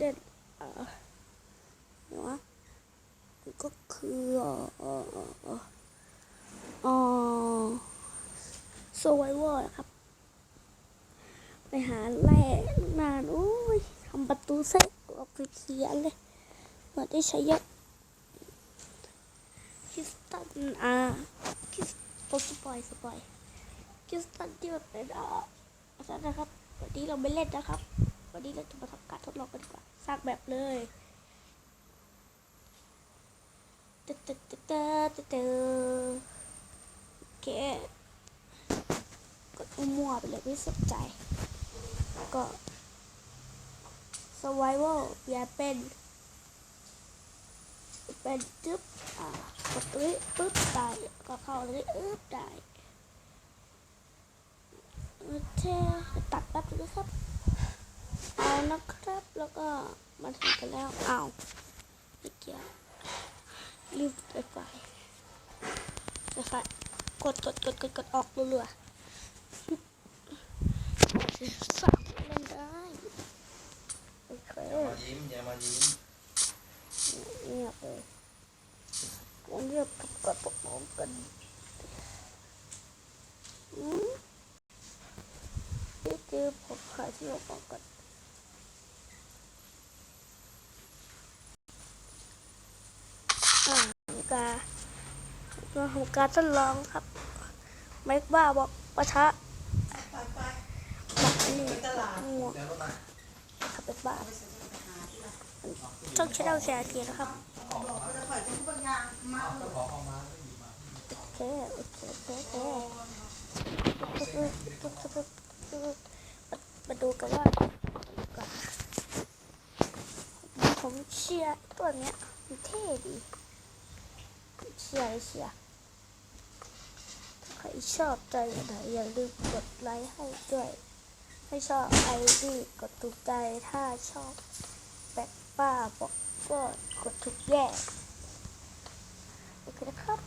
เล่นอ่าเดี๋ยวะก็คือเออเออเออเออเออ survivor นะครับ ไปหาแร่นานโอ้ยทำประตูเสร็จก็ไปเขียนเลยเหมือนได้ใช้เยอะคิสตันอ่าคิสโอสปอยสปอยคิสตันที่มันเป็นอะนะครับวันนี้เราไม่เล่นนะครับ วันนี้เราจะมาทำการทดลองกันดีกว่าสร้างแบบเลยเตึ๊ดตึ๊ดตึ๊ดตึ๊ดตึ๊ดโอเคกดมั่วไปเลยไม่สนใจ ก็ survival อย่าเป็นเป็นจึ๊บอ่ากดตรงนี้ปึ๊บได้ก็เข้าตรงนี้อึ๊บได้โอเคตัดแป๊บนึงครับ เอานะครับ แล้วก็มาถึงกันแล้วอ้าวไม่เกี่ยวรีบไปไปนะคะกดกดกดกดกดออกเรื่อยๆสามเล่นได้โอเคอย่ามายิ้มอย่ามายิ้มเงียบเลยผมเงียบกับกดปกป้องกันอืมนี่คือผมขายที่ปกป้องกันอ่ามี การมาทำการทดลองครับไม่บ้าบอกประชะบอกอันนี้ไปตลาดหมวกเดี๋ยวรถมาขับไปบ้าต้องใช้ดาวแชร์ทีนะครับบอกว่าจะปล่อยทุกบางอย่างมาเจ้าของเอามาแล้วหยิบโอเคโอเคโอเคมาดูกันว่าก่อนผมเชียร์ตัวเนี้ยมันเท่ดี เชียร์เชียร์ถ้าใครชอบใจไหนอย่าลืมกดไลค์ให้ด้วยให้ชอบไอดีกดถูกใจถ้าชอบแปะป้าบอกก็กดถูกแย่โอเคนะครับ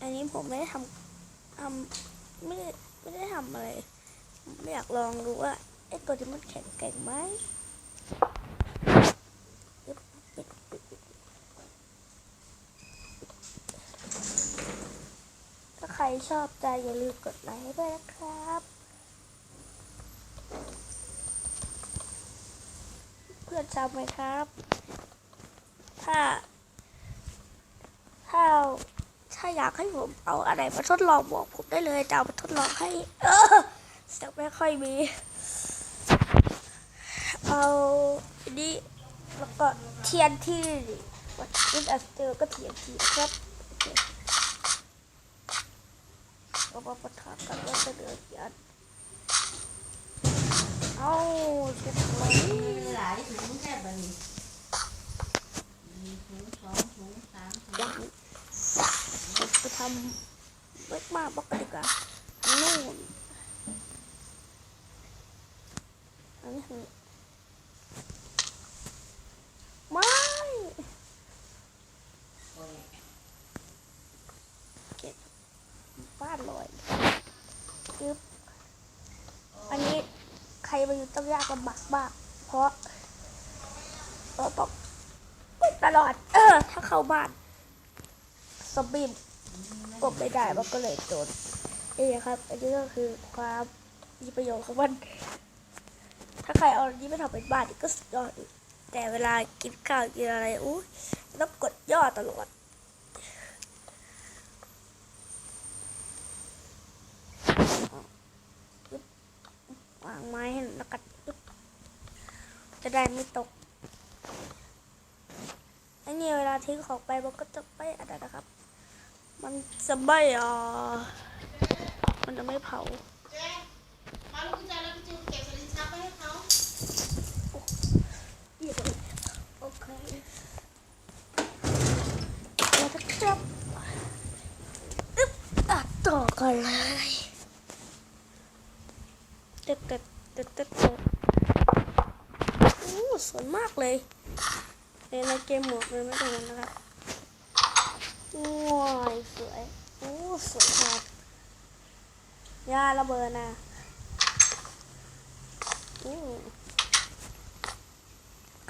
อันนี้ผมไม่ได้ทำทำไม่ได้ไม่ได้ทำอะไร ไม่อยากลองดูว่าไอ้ตัวนี้มันแข็งแกร่งไหม ใครชอบใจอย่าลืมกดไลค์ให้ด้วยนะครับ เพื่อนจำไหมครับ ถ้า ถ้าถ้าอยากให้ผมเอาอะไรมาทดลองบอกผมได้เลยจะเอามาทดลองให้ เออเสียงไม่ค่อยมี เอาอันนี้แล้วก็เทียนที่วัดอินอัสเตอร์ก็เทียนที่ครับ โอเคเรามาปะทากันว่าจะเดือดยันเอาเสร็จเลยมีหลายถุงแค่บันนี้มีถุงสองถุงสามถุงยังไปทำเล็กมาบอกดีกว่านู่นอันนี้คือไม่เก็บบ้านลอยยึบอันนี้ใครมาอยู่ ต้องยากลำบากมากเพราะเราต้องปิดตลอด เออ ถ้าเข้าบ้านซอมบี้กบไม่ได้มันก็เลยโดนนี่นะครับ อันนี้ก็คือความมีประโยชน์ของมัน ถ้าใครเอาอันนี้ไปทำเป็นบ้านก็สุดยอดแต่เวลากินข้าวกินอะไรอู้ต้องกดย่อตลอด วางไม้ให้แล้วกัดจะได้ไม่ตกอันนี้เวลาทิ้งของไปมันก็จะไม่อะไรนะครับ มันจะไม่อะมันจะไม่เผาเจ๊มาลูกกุญแจแเกมหมวกเลยไม่ตรงนั้นนะครับว้ายสวยโอ้สวยมากยาระเบิดนะอืม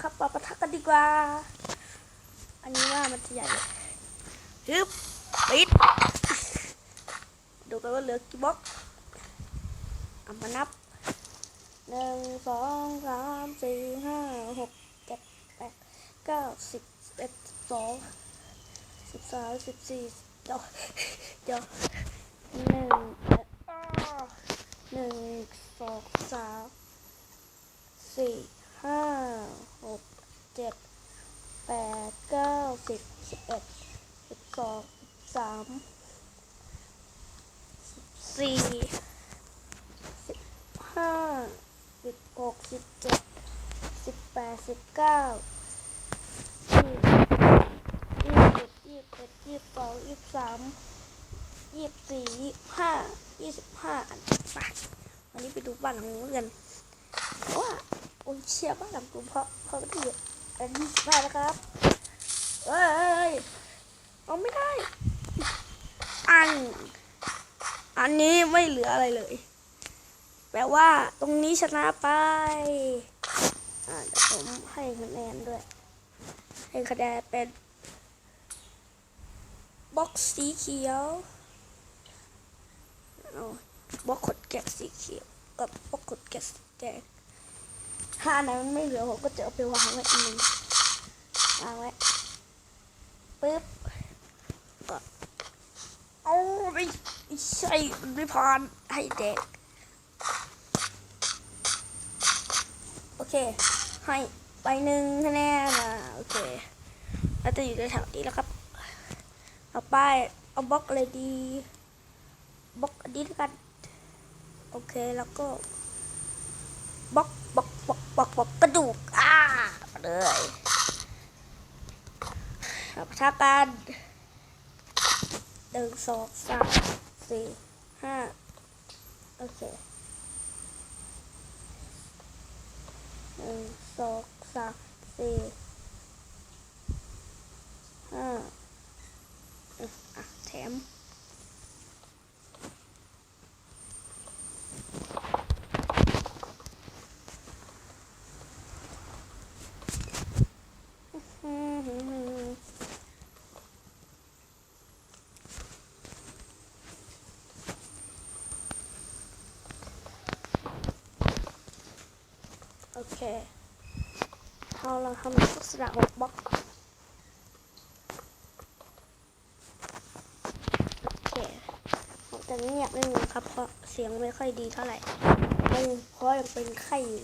ครับมาปะทะกันดีกว่า อันนี้ว่ามันจะใหญ่ฮึบปิดดูกันว่าเหลือกี่บล็อกเอามานับหนึ่งสองสามสี่ห้าหก เก้าสิบเอ็ดสองสิบสามสิบสี่เดี๋ยวเดี๋ยวหนึ่งอ้อหนึ่งสองสามสี่ห้าหกเจ็ดแปดเก้าสิบสิบเอ็ดสิบสองสิบสามสี่สิบห้าสิบหกสิบเจ็ดสิบแปดสิบเก้ายี่สิบยี่สิบเอ็ดยี่สิบส องยี่สิบสามยี่สิบสี่ยี่ห้ายี่สิบห้าอันไปวันนี้ไปดูบ้านหลังนู้นกันว่าโอ้ยเชียบ้านหลังกูเพราะเพราะไม่ได้เยอะอันยี่สิบห้านะครับเอ้ยเอาไม่ได้ อังอันนี้ไม่เหลืออะไรเลย แปลว่าตรงนี้ชนะไปอ่าผมให้คะแนนด้วย ให้คะแนนเป็น บล็อกสีเขียวเอาบล็อกขดแกะสีเขียว กับบล็อกขดแกะสีแดงถ้าอันไหนมันไม่เหลือผมก็จะเอาไปวางไว้อันหนึงวางไว้ปึ๊บก็เอาไม่ใช่ไม่ผ่านให้เด็กโอเค ให้ไปหนึ่งคะแนนอะโอเคเราจะอยู่ในแถวนี้แล้วครับ ต่อไปเอาบล็อกอะไรดีบล็อกอันนี้แล้วกันโอเคแล้วก็บล็อกบล็อกบล็อกบล็อกบล็อกกระดูกอ่ามาเลยเอาทะกันหนึ่งสองสามสี่ห้าโอเคหนึ่งสองสามสี่ห้า อะแถมอืมโอเคเราลองทำลักษณะหกบล็อกโอเคผมจะ เงียบนิดนึงครับ เพราะเสียงไม่ค่อยดีเท่าไหร่ยังเพราะยังเป็นไข้อยู่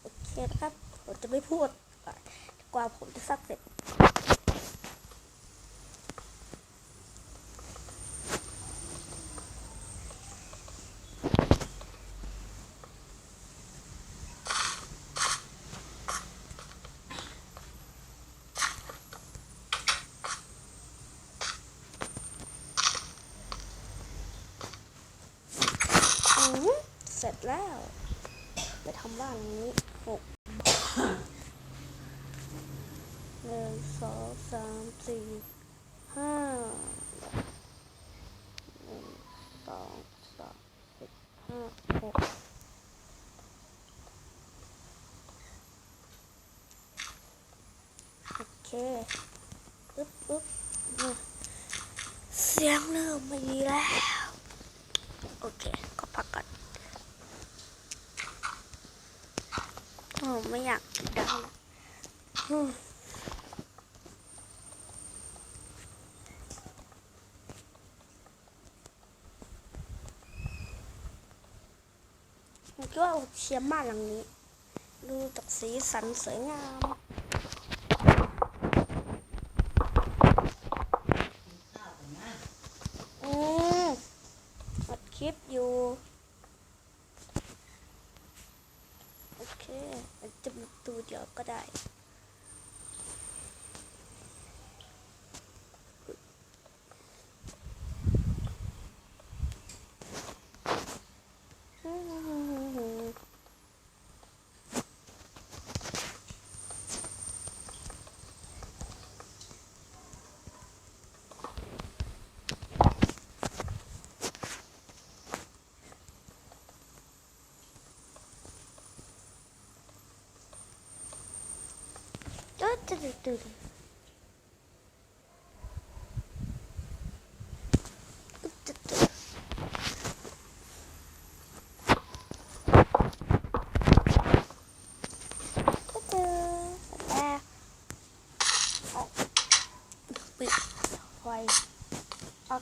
โอเคครับ ผมจะไม่พูดกว่าผมจะซักเสร็จ อืมเสร็จ แล้ว ไปทำบ้านนี้หกหนึ่งสองสามสี่ห้าหนึ่งสองสามสี่ห้าหกโอเคอึ๊บอึ๊บเสียงเริ่มไม่ดีแล้ว โอเค ก็พักก่อน โอ้ไม่อยากดังอืมผมคิดว่าเชียร์บ้านหลังนี้ ดูจากสีสันสวยงาม ข้าวกันนะ อืมอัดคลิปอยู่ โอ เคอาจจะมาตูเดียวก็ได้ โอ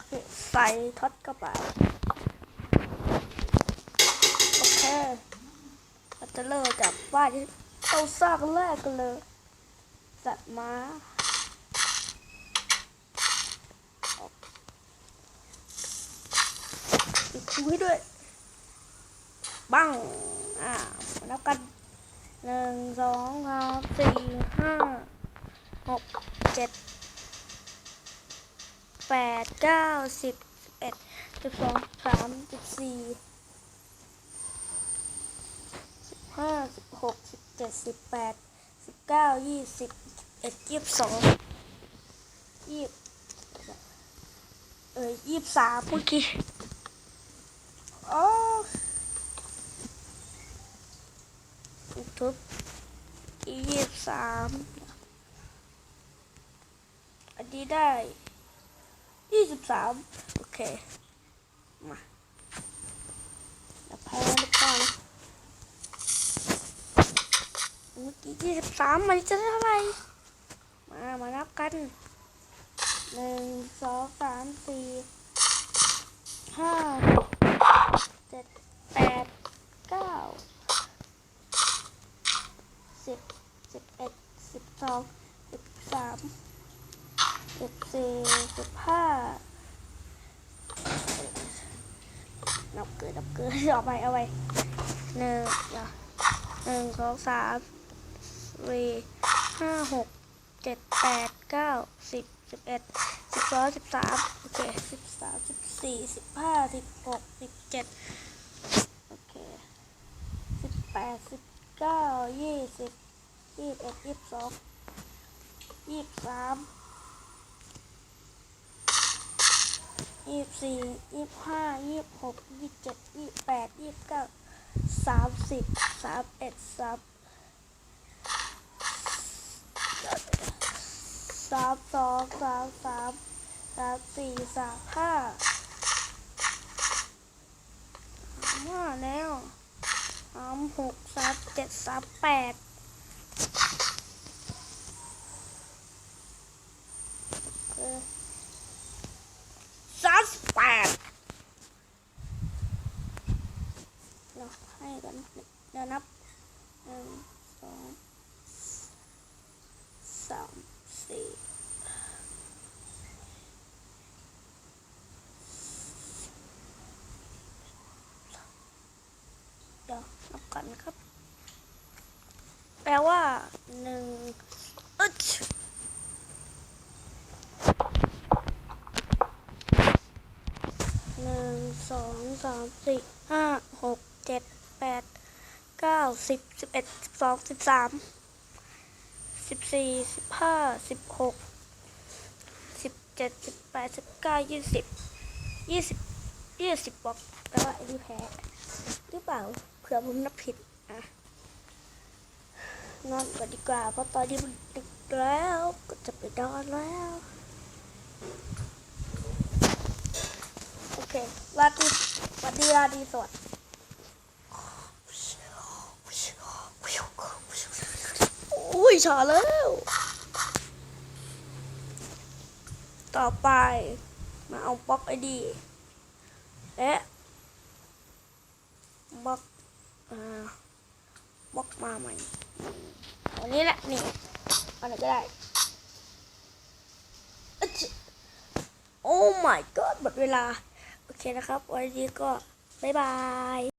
เคใส่ท็อตเข้าไปโอเคเราจะเริ่มจากบ้านที่เราสร้างแรกกันเลย สัตว์ม้าปิดชูให้ด้วย บัง อ่ามาแล้วกันหนึ่งสองสามสี่ห้าหกเจ็ดแปดเก้าสิบสิบเอ็ดสิบสองสามสิบสี่สิบห้าสิบหกสิบเจ็ดสิบแปดสิบเก้ายี่สิบ เอ็ดยี่สิบสองยี่เออยี่สิบสามเมื่อกี้อ๋อทุบยี่สิบสามอันนี้ได้ยี่สิบสามโอเค มาเดี๋ยวพายไปก่อนเมื่อกี้ยี่สิบสามมันจะเท่าไหร่ มามานับกันหนึ่งสองสามสี่ห้าเจ็ดแปดเก้าสิบสิบเอ็ดสิบสองสิบสามสิบสี่สิบห้านับเกินนับเกินเอาไปเอาไปหนึ่งเดี๋ยวหนึ่งสองสามสี่ห้าหก แปดเก้าสิบสิบเอ็ดสิบสองสิบสามโอเคสิบสามสิบสี่สิบห้าสิบหกสิบเจ็ดโอเคสิบแปดสิบเก้ายี่สิบยี่สิบเอ็ดยี่สิบสองยี่สิบสามยี่สิบสี่ยี่สิบห้ายี่สิบหกยี่สิบเจ็ดยี่สิบแปดยี่สิบเก้าสามสิบสามเอ็ดสาม สามสองสามสามสามสี่สามห้ามาแล้วสามหกสามเจ็ดสามแปดเออ สามสิบแปดเราให้กันเดี๋ยวนับหนึ่งสองสามสี่เดี๋ยวนับกันครับ แป ลว่าหนึ่งอึดหนึ่งสองสามสี่ห้าหกเจ็ดแปดเก้าสิบสิบเอ็ดสิบสองสิบสามสิบสี่สิบห้าสิบหกสิบเจ็ดสิบแปดสิบเก้ายี่สิบยี่สิบยี่สิบบอกแปลว่าไอ้นี่แพ้หรือเปล่าเผื่อผมนับผิดอะ นอนก่อนดีกว่าเพราะตอนนี้มันดึกแล้วก็จะไปนอนแล้วโอเคลาดีสวัสดีลาดีสวัสดีอุ้ยชาแล้ว ต่อไป มาเอาบล็อกไอดีและบล็อกอ่าบล็อกมาใหม่ อันนี้แหละนี่อันไหนก็ได้อะจิโอ้ my god หมดเวลา โอเคนะครับ วันนี้ก็ บ๊ายบาย